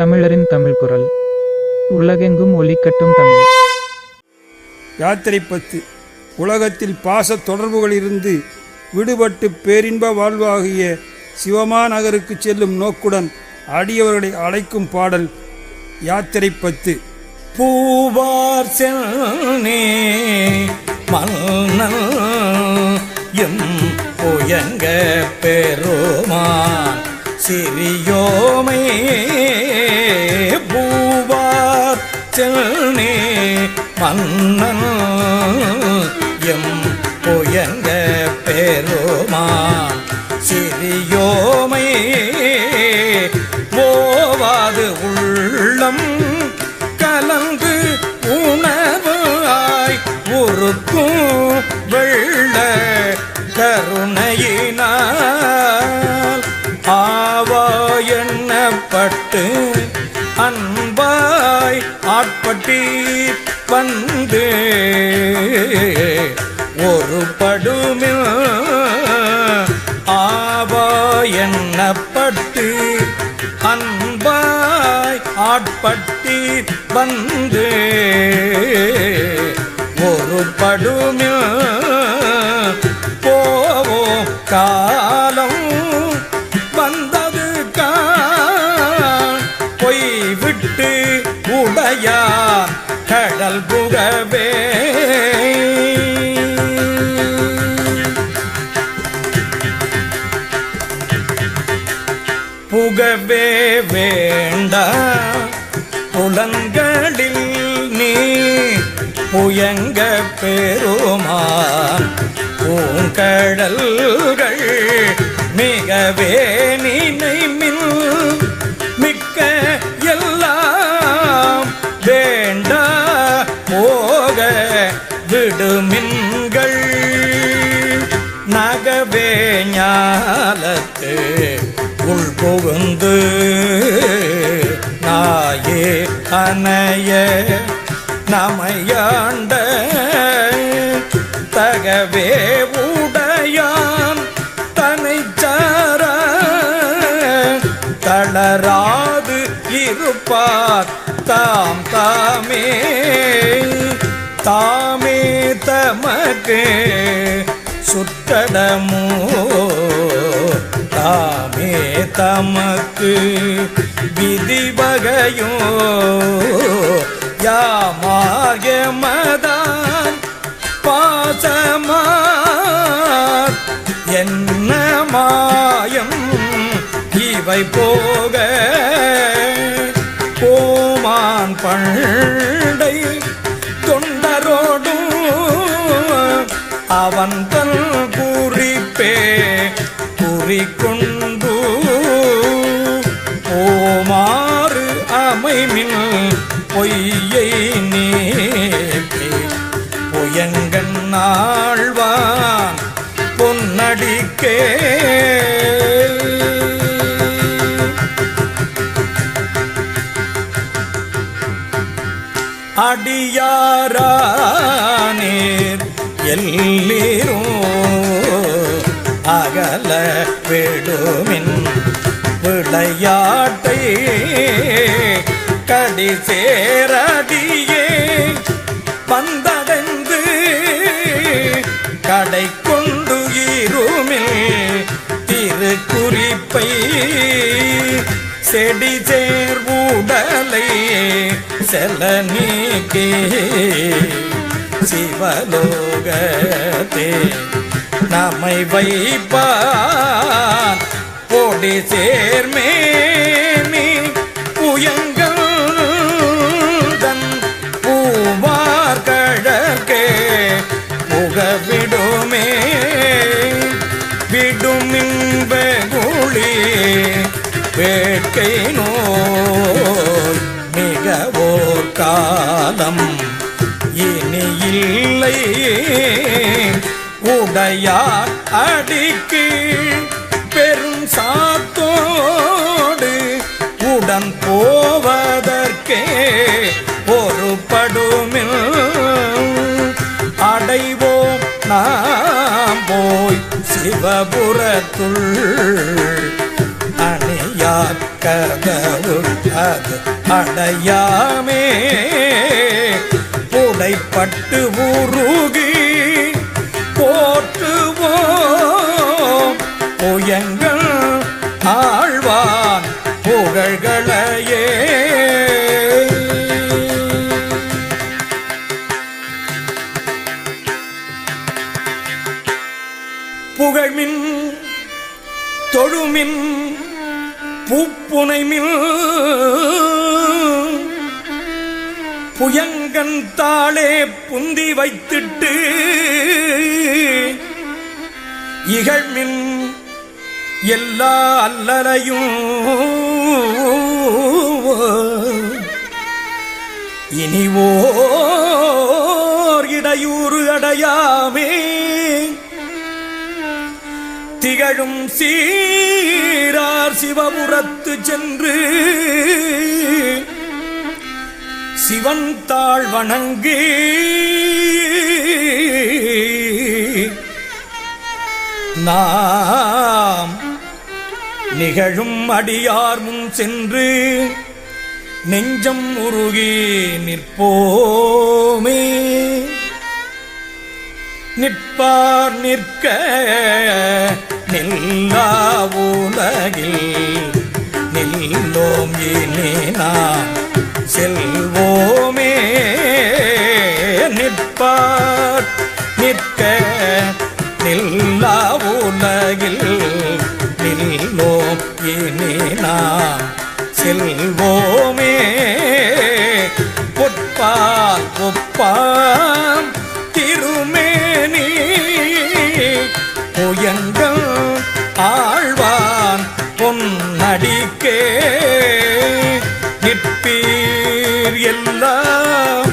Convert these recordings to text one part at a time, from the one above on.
தமிழரின் தமிழ் குரல். உலகெங்கும் ஒலிக்கட்டும் தமிழ். யாத்திரை பத்து உலகத்தில் பாச தொடர்புகளிலிருந்து விடுபட்டு பேரின்ப வாழ்வாகிய சிவமா நகருக்கு செல்லும் நோக்குடன் அடியவர்களை அழைக்கும் பாடல் யாத்திரை பத்து பூவார் செல்னே மன்னன் எம் புயங்க பெருமான். சிறியோமை பூவார் செல்னே மன்னன் எம் புயங்க பெருமான் சிறியோமை ஓவாது உள்ளம் கலந்து உணவு ஆய் உருக்கும் வெள்ள கருணையினால் ஆவா எண்ணப்பட்டு அன்பாய் ஆட்பட்டி வந்து ஒரு படுமில் ஆவா எண்ணப்பட்டு அன்பாய் ஆட்பட்டி வந்து ஒரு படுமில் போவோம் கா கடல் புகவே புகவே வேண்டாம் புலங்களில் நீ புயங்க பெருமான் பூங்கடல்கள் மிகவே நினைமின் ஆகவே ஞாலத்து உள் புகுந்து நாயே அணைய நமையாண்ட தகவே உடையான் தனைச்சார தளராது இருப்பார் தாம் தாமே தாமே தமக்கு சுற்றடமோ தாமே தமக்கு விதி வகையோ? யாமாயமதான் பாசமார்? என்ன மாயம்? இவை போக கோமான் பண்டை தொண்டரோடும் அவன் குறிக்கொண்டு ஓமாறு அமைமின் பொய்யை நீக்கி புயங்கன் ஆழ்வான் பொன்னடிக்கே அடியாரானேர் எல்லீரும் அகல விடுமின் விளையாட்டை கடி சேரடியே வந்தடைந்து கடை கொண்டு இருமில் திருக்குறிப்பை செடி சேர்வுடலை செல்ல நீக்கே. சிவலோகத்தே நம்மை வைப்பான் போடி சேர்மேனி புயங்கள் தன் பூவார் கழற்கே புகவிடுமே. குழி வேட்கை நோய் மிகவோர் காலம். உடையார் அடிக்கு பெரும் சாத்தோடு உடன் போவதற்கே பொறுப்படுமில். அடைவோம் நாம் போய் சிவபுரத்துள். அணையார் கதவு அது அடையாமே. புடைப்பட்டு உருகி ஓயங்கள் ஆழ்வான் புகழ்களையே. புகழ்மின் தொழுமின் பூப்புனைமில் புயங்கன் தாளே புந்தி வைத்திட்டு இகழ்மின் எல்லா அல்லலையும் இனிவோர் இடையூறு அடையாமே. திகழும் சீரார் சிவபுரத்து சென்று சிவன் தாழ் வணங்கி நான் நிகழும் அடியார் முன் சென்று நெஞ்சம் உருகி நிற்போமே. நிற்பார் நிற்க நில்லா உலகில் நில்லோம் இனி நாம் செல்வோமே. நிற்பார் நிற்க நில்லா உலகில் நில்லோம் நாம் செல்வோமே பொற்பா பொப்பாம் திருமேனி. புயங்கள் ஆழ்வான் பொன்னடிக்கே. நிற்பீர் எல்லாம்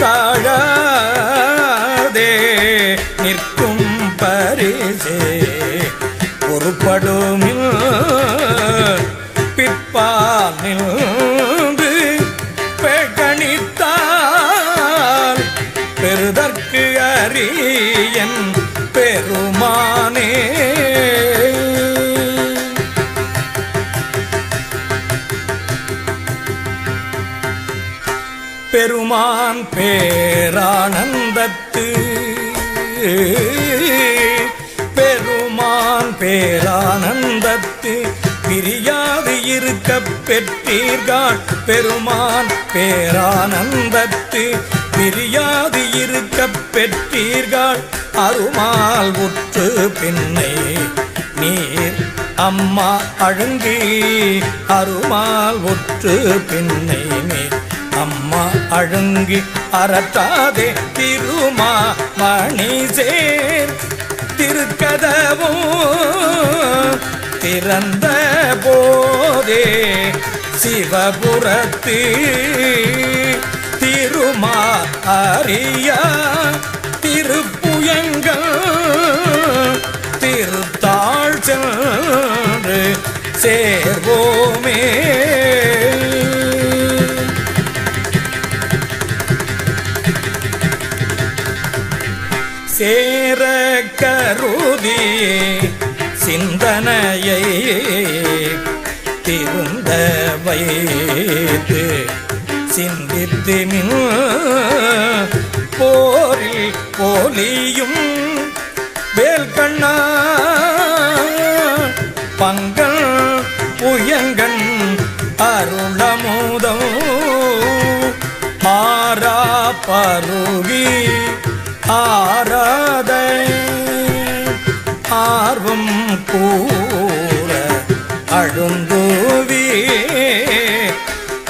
தாழாதே நிற்கும் பரிசே. பொறுப்படுமில் பிற்பால் நின்று பெகணித்தால் பெறுதற்கு அரியன் பெருமானே. பெருமான் பேரானந்தத்து பெருமான் பேரானந்தத்து இருக்க பெற்றீர்கள் பெருமான் பேரானந்தத்து பிரியாது இருக்க பெற்றீர்கள் அருமால் உற்று பின்னை நீர் அம்மா அழுங்கி. அருமால் உற்று பின்னை நீர் அம்மா அழுங்கி. அறத்தாதே திருமா மணி சேர். திருக்கதவோ திறந்த போதே சிவபுரத்து திருமா அரியா திருப்புயங்கள் திருத்தாழ் சென்று சேர்வோமே. சேர கருதியே சிந்தனையை திருந்த வைத்து சிந்தித்து மின் போரில் போலியும் வேல்கண்ணா பங்கள் புயங்கண் அருளமுதம் ஆரா பருகி ஆர கூற அழுந்தூவி.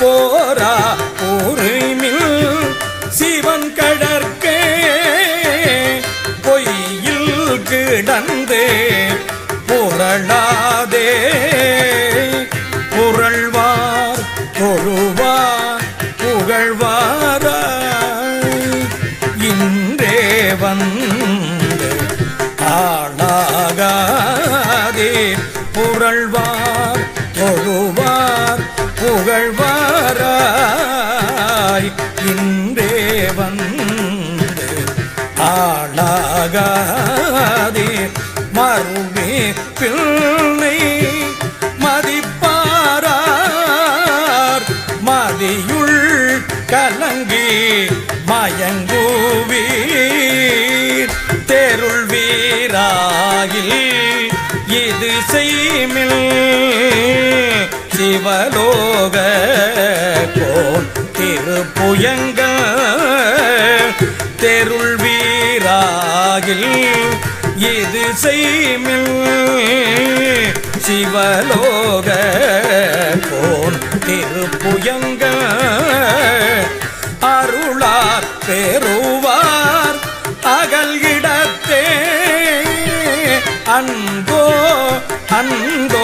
போரா உரிமில் சிவன் கடற்கே. பொய்யில் கிடந்து புரளாதே. புரள்வார் தொழுவார் புகழ்வாராய். இன்றே வந்து புகழ்ந்தேன் புரள்வார் தொழுவார் புகழ்வாராய். இன்றே வந்து ஆளாகாதே. மறுவே பிள்ளை மதிப்பாரார். மதியுள் கலங்கி மயங்குவீர். தெருள் வீராயில் இது செய்மில்? சிவலோக கோன் திருப்புயங்க தெருள் வீராகில் இது செய்மில்? சிவலோக கோன் திருப்புயங்க அருளார் பெறுவார் அகல் அன்போ